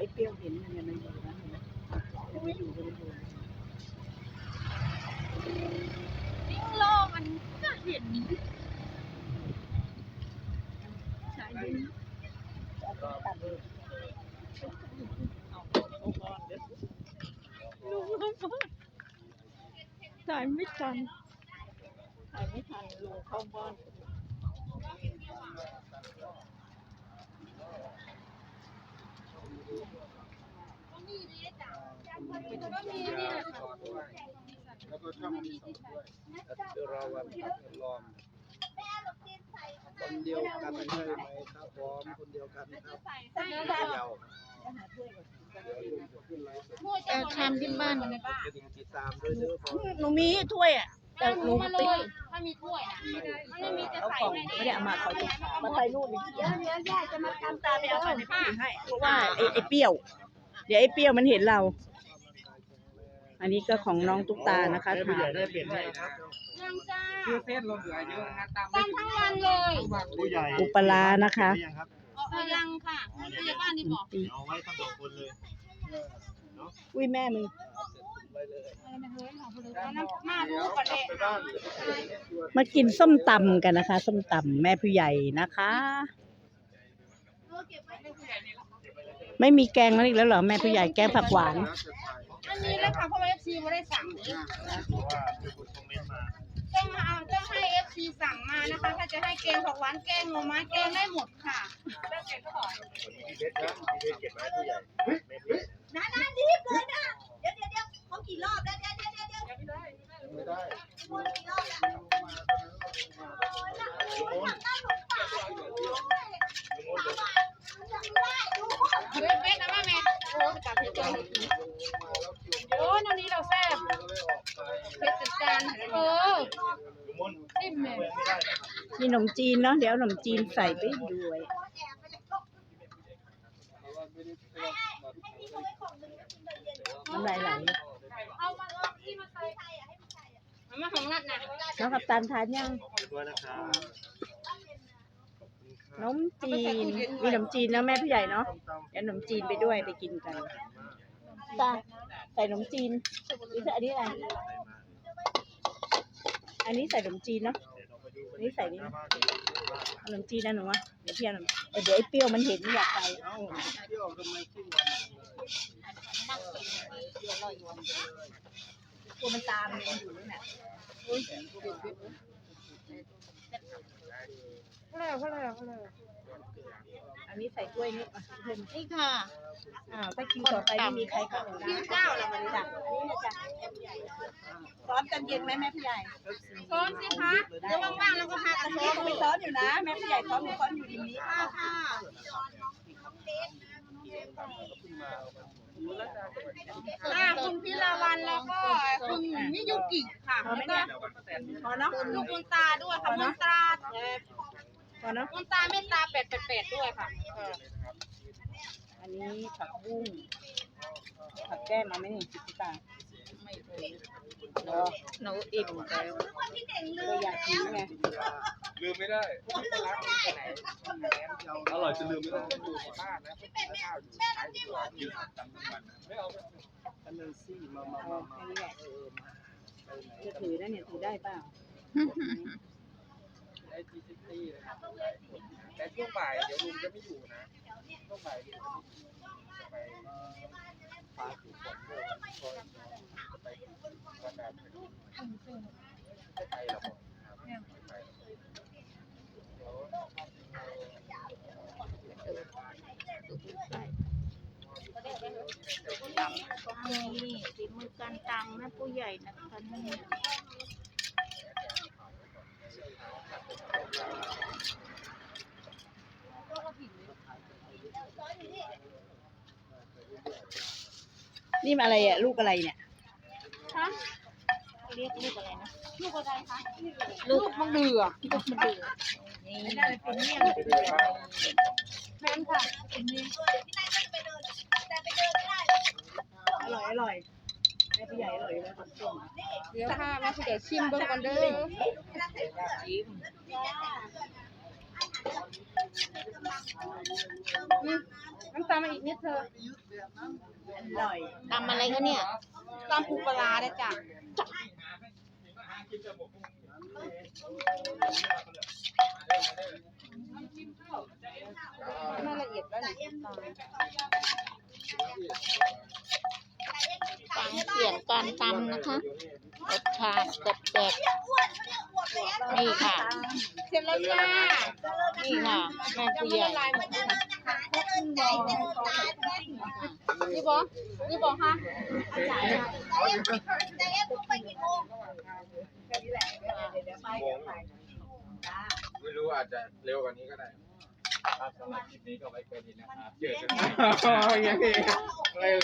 ไอ้เปรี้ยวเห็นมันยังมันอยู่นะมันไม่อยู่ก็ไม่อยู่ยิ่งโลมันก็เห็นใช่ยิตัดเลยลุงไม่พูดถ่ายไม่ทันถ่ายไม่ทันลุงเข้าบ้าน วก็ช่องที่สองด้วยเดี๋ยวรอวันพักลอมคนเดียวกันใช่ไหมครับพร้อมคนเดียวกันครับเดียวแต่ทำที่บ้านกระดิ่งติดตามด้วยเด้อพอหนูมีถ้วยอะแต่หนูมาเลติดยถ้ามีถ้วยอะมันไม่มีจะเอาใส่กล่องในไม่ได้เอามาเขาจะมาใส่นู่นนี่เดี๋ยวเดี๋ยวย่าจะมาทำตาไปเอาไปในผ้าให้เพราะว่าไอ้ไอ้เปรี้ยว เดี๋ยวไอ้เปรี้ยวมันเห็นเรา อันนี้ก็ของน้องตุ๊กตานะคะถ่ายได้เปลี่ยนให้ครับยังจ้าคือเส้นลงเหลือเยอะนะตามตามทั้งวันเลยผู้ใหญ่อุปลานะคะยังครับเออยังค่ะผู้ใหญ่บ้านนี่บอกเอาไว้ทั้งสองคนเลยอุ้ยแม่มึงไปเลยอะไรนะเฮ้ยของผู้ใหญ่น้ำมาดูก่อนเด็ไปบ้านมากินส้มตำกันนะคะ ส้มตำแม่ผู้ใหญ่นะคะ ไม่มีแกงแล้วอีกแล้วเหรอแม่ผู้ใหญ่แกงผักหวาน อันนี้เลยค่ะเพราะว่าเอฟซีไม่ได้สั่งเพราะว่ามีคนคอมเมนต์มาต้องมาเอาต้องให้เอฟซีสั่งมานะคะ ถ้าจะให้แกงผักหวานแกงหน่อไม้แกงได้หมดค่ะได้เก็บก็บอกพี่เพชรครับพี่เพชรเก็บไว้ผู้ใหญ่ไม่เพชรนะนะรีบเลยนะ เดี๋ยวเดี๋ยวเดี๋ยวเขากี่รอบแล้วเดี๋ยวเดี๋ยวเดี๋ยวไม่ได้กี่รอบแล้ว มแม่มีขนมจีนเนาะเดี๋ยวขนมจีนใส่ไปด้วยแอบไปเลยให้พี่เขาไว้ของนึงนะคุณเดินเย็นน้ำลายไหลเอามาเอาที่มาใส่ใครอะให้ผู้ชายอะเอามาของรัดนะน้องกับตันทานยังด้วยนะครับขนมจีน มีขนมจีนนะแม่ผู้ใหญ่เนาะเดี๋ยวขนมจีนไปด้วยไปกินกันตาใส่ขนมจีนหรืออันนี้อะไร อันนี้ใส่ขนมจีนเนาะอันนี้ใส่นี่นะขนมจีนนะหนูวะเดี๋ยวพี่เอาขนมเออเดี๋ยวไอ้เปรี้ยวมันเห็นไมันอยากไปเอากลัวมันตามมันอยู่นั่นแหละเท่าไหร่เท่าไหร่เท่าไหร่อันนี้ใส่กล้วยนี่มาเพิ่มนี่ค่ะ อ้าวถ้ากินต่อไปไม่มีใครเข้าหนึ่งกินนะเจ้าและมันจ้ะนี่นะจ๊ะ ซ้อมกันเย็นไหมแม่ผู้ใหญ่ซ้อมสิคะเดี๋ยวว่างๆแล้วก็พากันซ้นี่อมก็ไปซ้อมอยู่นะ แม่ผู้ใหญ่ซ้อมอยู่ซ้อมอยู่ริมนี้ค่ะค่ะอ่าคุณพิลาวันแล้วก็คุณมิยุกิค่ะพอไหมแล้วก็เนี่ยพอเนาะลูกคุณตาด้วยค่ะคุณตาพอเนาะคุณตาเมตตาเป็ดเป็ดเป็ดด้วยค่ะอันนี้ผักบุ้งผักแก้มมาไหมนี่พี่ตาไม่เคย หนูอิ่มแล้วเลืมอยากกินไงลืมไม่ได้ลืมไม่ได้อร่อยจนลืมไม่ได้เป็นแม่แม่น้ำจิ้มหรอไม่เอาอันนั้นซี่มามามาจะถือได้เนี่ยถือได้เปล่าไอทีซิตี้นะครับแต่ช่วงบ่ายเดี๋ยวลุงจะไม่อยู่นะช่วงบ่ายลุงจะไม่อยู่ไป ฟ้าคือฝนด้วยไปวันนั้นไม่ไปหรอกครับไม่ไปนี่ฝีมือการตังแม่ผู้ใหญ่นะคะนี่ นี่มันอะไรอะ ลูกอะไรเนี่ย คะเรียกลูกอะไรนะ ลูกอะไรคะ ลูลูกกมะเดือลูกมันดือนี่ได้เป็นเมี่ยงแม่นค่ะเป็นนี่ที่นายจะไปเดินแต่ไปเดินไม่ได้อร่อยอร่อยแม่ผู้ใหญ่อร่อยแล้วคนส้มเดี๋ยวค่ะแม่คุณเดี๋ยวชิมเบิ่งก่อนเด้อชิมนี่น้ำตาลมาอีกนิดเถอะ อร่อยตำอะไรคะเนี่ยตำปูปลาร้านะจ๊ะน่าละเอียดแล้วนี่ฟังเสียงการตำนะคะ รสชาติแซ่บๆนี่ค่ะ เสร็จแล้วจ้านี่ค่ะแม่ผู้ใหญ่นี่บอนี่บอค่ะไม่รู้อาจจะเร็วกว่านี้ก็ได้ครับสำหรับคลิปนี้ก็ไว้แค่นี้นะครับเจอกันใม่ไงเลย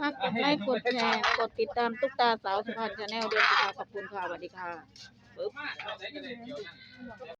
ฝากกดไลค์กดแชร์กดติดตามตุ๊กตาสาวสุพรรณชาแนลด้วยนะคะขอบคุณค่ะสวัสดีค่ะ